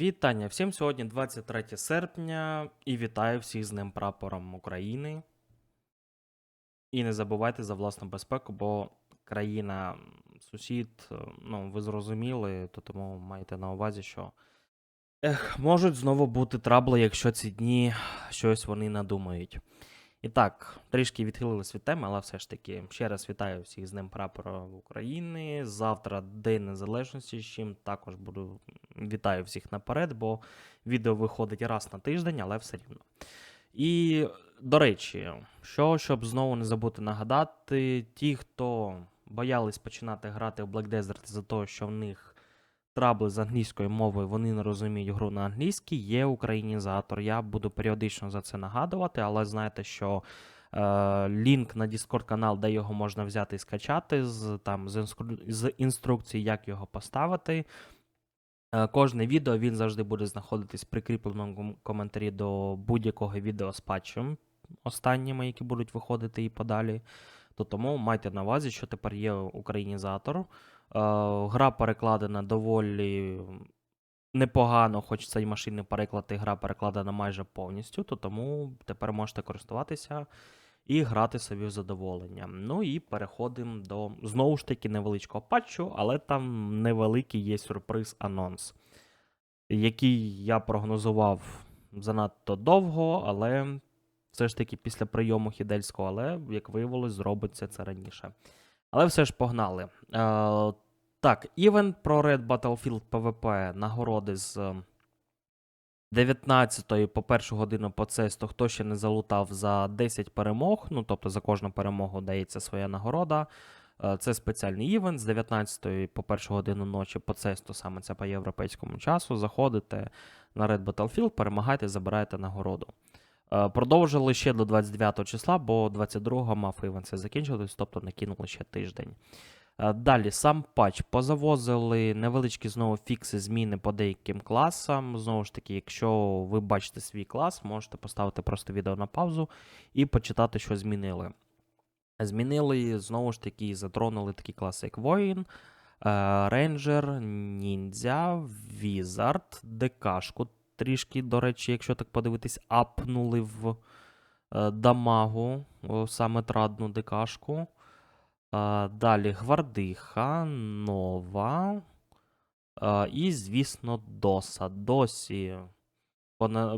Вітання всім сьогодні 23 серпня і вітаю всіх з Днем прапором України. І не забувайте за власну безпеку, бо країна, сусід, е, ну, ви зрозуміли, то тому маєте на увазі, що ех, можуть знову бути трабли, якщо ці дні щось вони надумають. І так, трішки відхилились від теми, але все ж таки ще раз вітаю всіх з Днем прапора України. Завтра День Незалежності, з чим також буду вітаю всіх наперед, бо відео виходить раз на тиждень, але все рівно. І, до речі, що, щоб знову не забути нагадати, ті, хто боялись починати грати в Black Desert за те, що в них трабли з англійською мовою, вони не розуміють гру на англійській, є українізатор. Я буду періодично за це нагадувати, але знаєте, що е, лінк на Discord канал, де його можна взяти і скачати, з, там, з, інстру... з інструкції, як його поставити. Е, Кожне відео він завжди буде знаходитись прикріпленому коментарі до будь-якого відео з патчем, останніми, які будуть виходити і подалі. То тому майте на увазі, що тепер є українізатор. Е, Гра перекладена доволі непогано, хоч цей машинний переклад і гра перекладена майже повністю, то тому тепер можете користуватися і грати собі в задоволення. Ну і переходимо до знову ж таки невеличкого патчу, але там невеликий є сюрприз анонс, який я прогнозував занадто довго, але все ж таки після прийому Хідельського, але, як виявилось, зробиться це раніше. Але все ж погнали. Е, так, івент про Red Battlefield PvP нагороди з 19 по першу годину по цесту, хто ще не залутав за 10 перемог, ну тобто за кожну перемогу дається своя нагорода. Е, Це спеціальний івент з 19 по першу годину ночі по цесту, саме це по європейському часу. Заходите на Red Battlefield, перемагаєте, забираєте нагороду. Е, Продовжили ще до 29 числа, бо 22-го мав івент це закінчилось, тобто накинули ще тиждень. Е, Далі сам патч. Позавозили невеличкі знову фікси, зміни по деяким класам. Знову ж таки, якщо ви бачите свій клас, можете поставити просто відео на паузу і почитати, що змінили. Змінили знову ж таки, затронули такі класи, як воїн, е, рейнджер, ніндзя, візард, ДКшку. Трішки, до речі, якщо так подивитись, апнули в е, дамагу, саме традну ДКшку. Далі гвардиха, нова. І, звісно, доса. Досі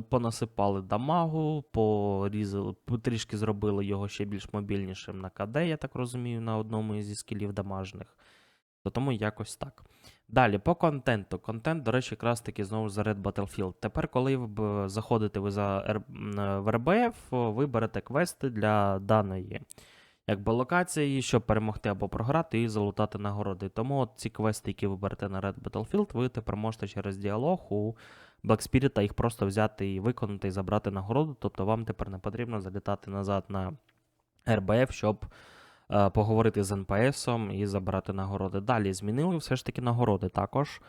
понасипали дамагу, порізали, трішки зробили його ще більш мобільнішим на КД, я так розумію, на одному зі скілів дамажних. То тому якось так. Далі, по контенту. Контент, до речі, якраз таки знову за Red Battlefield. Тепер, коли заходите ви за Р- е, РБФ, ви берете квести для даної якби локації, щоб перемогти або програти і залутати нагороди. Тому от ці квести, які ви берете на Red Battlefield, ви тепер можете через діалог у Black Spirit їх просто взяти і виконати і забрати нагороду. Тобто вам тепер не потрібно залітати назад на РБФ, щоб е, поговорити з НПСом і забрати нагороди. Далі змінили все ж таки нагороди також.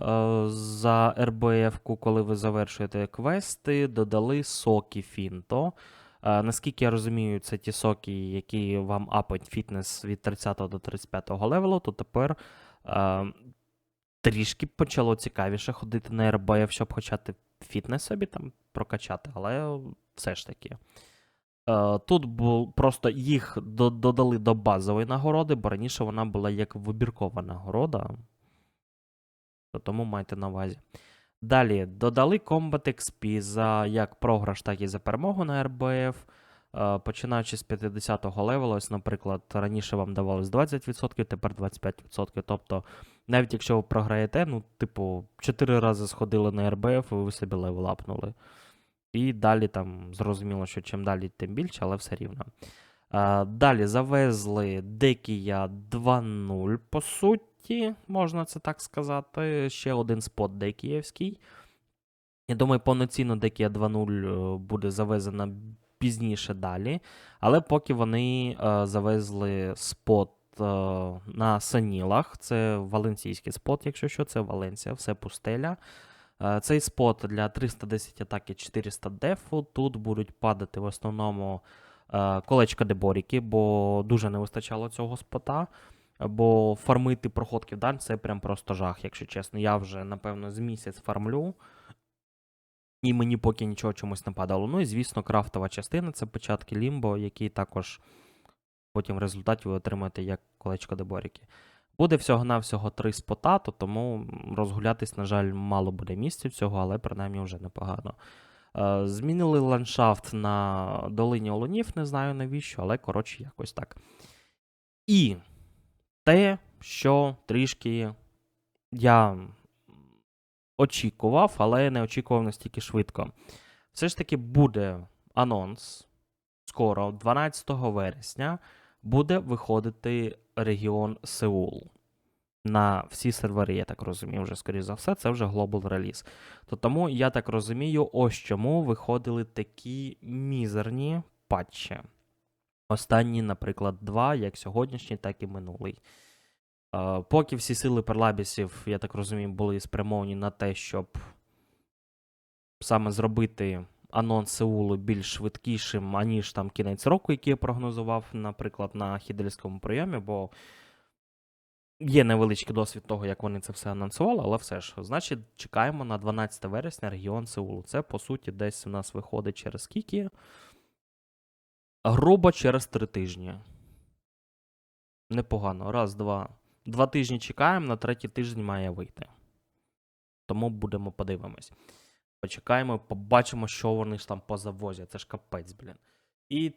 Е, За РБФ-ку, коли ви завершуєте квести, додали соки Фінто. Наскільки я розумію, це ті соки, які вам апають фітнес від 30 до 35 левелу, то тепер е, трішки почало цікавіше ходити на РБФ, щоб хочати фітнес собі там прокачати, але все ж таки. Е, Тут бу, просто їх додали до базової нагороди, бо раніше вона була як вибіркова нагорода. То тому майте на увазі. Далі додали Combat XP за як програш, так і за перемогу на РБФ. Е, Починаючи з 50-го левелу, ось, наприклад, раніше вам давалось 20%, тепер 25%. Тобто, навіть якщо ви програєте, ну, типу, 4 рази сходили на РБФ, і ви собі левел апнули. І далі там зрозуміло, що чим далі, тим більше, але все рівно. Е, Далі завезли Декія 2.0, по суті, можна це так сказати. Ще один спот Декіївський. Я думаю, повноцінно Декія 2.0 е, буде завезена пізніше далі. Але поки вони е, завезли спот е, на Санілах, це валенційський спот, якщо що, це Валенція, все пустеля. Е, Цей спот для 310 атаки 400 дефу. Тут будуть падати в основному е, колечка деборіки, бо дуже не вистачало цього спота. Бо фармити проходки вдаль це прям просто жах, якщо чесно. Я вже, напевно, з місяць фармлю. І мені поки нічого чомусь не падало. Ну і звісно, крафтова частина це початки лімбо, які також потім в результаті ви отримаєте як колечко деборіки. Буде всього-навсього три спота, то тому розгулятись, на жаль, мало буде місця всього, але принаймні вже непогано. Е, Змінили ландшафт на долині Олунів, не знаю навіщо, але коротше, якось так. І те, що трішки я очікував, але не очікував настільки швидко. Все ж таки буде анонс скоро, 12 вересня, буде виходити регіон Сеул. На всі сервери, я так розумію, вже скоріш за все, це вже глобал реліз. То тому, я так розумію, ось чому виходили такі мізерні патчі. Останні, наприклад, два, як сьогоднішній, так і минулий. Поки всі сили перлабісів, я так розумію, були спрямовані на те, щоб саме зробити анонс Сеулу більш швидкішим, аніж там кінець року, який я прогнозував, наприклад, на хідельському прийомі, бо є невеличкий досвід того, як вони це все анонсували, але все ж, значить, чекаємо на 12 вересня регіон Сеулу. Це, по суті, десь у нас виходить через скільки? Грубо через три тижні. Непогано. Раз, два. Два тижні чекаємо, на третій тиждень має вийти. Тому будемо подивимось. Почекаємо, побачимо, що вони ж там позавозять. Це ж капець, блін. І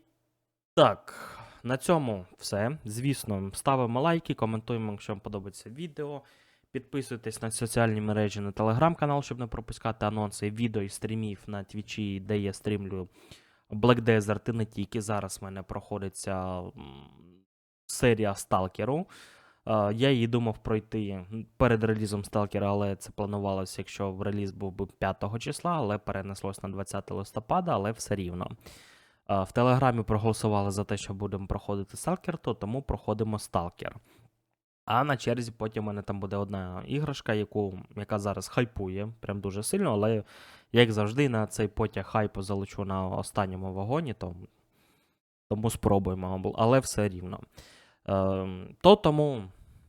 так, на цьому все. Звісно, ставимо лайки, коментуємо, якщо вам подобається відео. Підписуйтесь на соціальні мережі на телеграм-канал, щоб не пропускати анонси, відео і стрімів на твічі, де я стрімлю Black Desert і не тільки. Зараз в мене проходиться серія Сталкеру. Е, Я її думав пройти перед релізом Сталкера, але це планувалося, якщо в реліз був би 5 числа, але перенеслось на 20 листопада, але все рівно. Е, В Телеграмі проголосували за те, що будемо проходити Сталкер, то тому проходимо Сталкер. А на черзі потім у мене там буде одна іграшка, яку, яка зараз хайпує, прям дуже сильно, але як завжди, на цей потяг хайпу залечу на останньому вагоні, то, тому спробуємо, але все рівно. Ем, то тому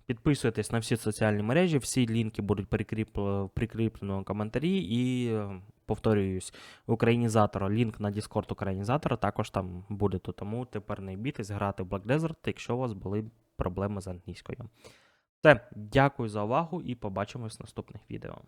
підписуйтесь на всі соціальні мережі, всі лінки будуть прикріп- прикріплені у коментарі. І е, повторююсь, українізатора, лінк на Discord українізатора також там буде. То тому тепер не бійтесь грати в Black Desert, якщо у вас були проблеми з англійською. Все, дякую за увагу і побачимось в наступних відео.